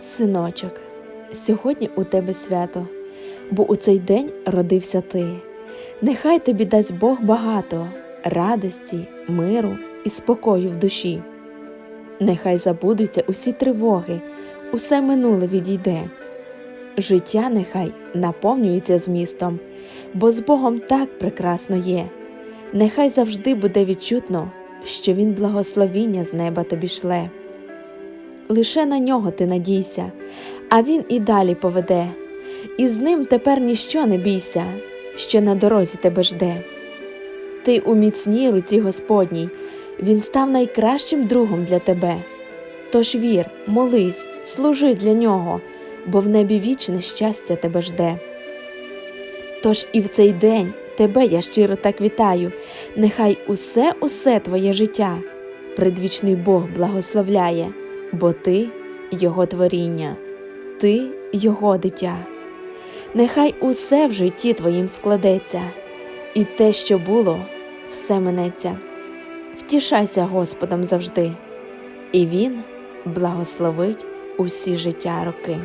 Синочок, сьогодні у тебе свято, бо у цей день родився ти. Нехай тобі дасть Бог багато радості, миру і спокою в душі. Нехай забудуться усі тривоги, усе минуле відійде. Життя нехай наповнюється змістом, бо з Богом так прекрасно є. Нехай завжди буде відчутно, що Він благословіння з неба тобі шле. Лише на нього ти надійся, а він і далі поведе, і з ним тепер ніщо не бійся, що на дорозі тебе жде. Ти у міцній руці Господній, він став найкращим другом для тебе. Тож вір, молись, служи для нього, бо в небі вічне щастя тебе жде. Тож і в цей день тебе я щиро так вітаю, нехай усе, усе твоє життя предвічний Бог благословляє, бо ти Його творіння, ти Його дитя. Нехай усе в житті твоїм складеться, і те, що було, все минеться. Втішайся Господом завжди, і Він благословить усі життя роки.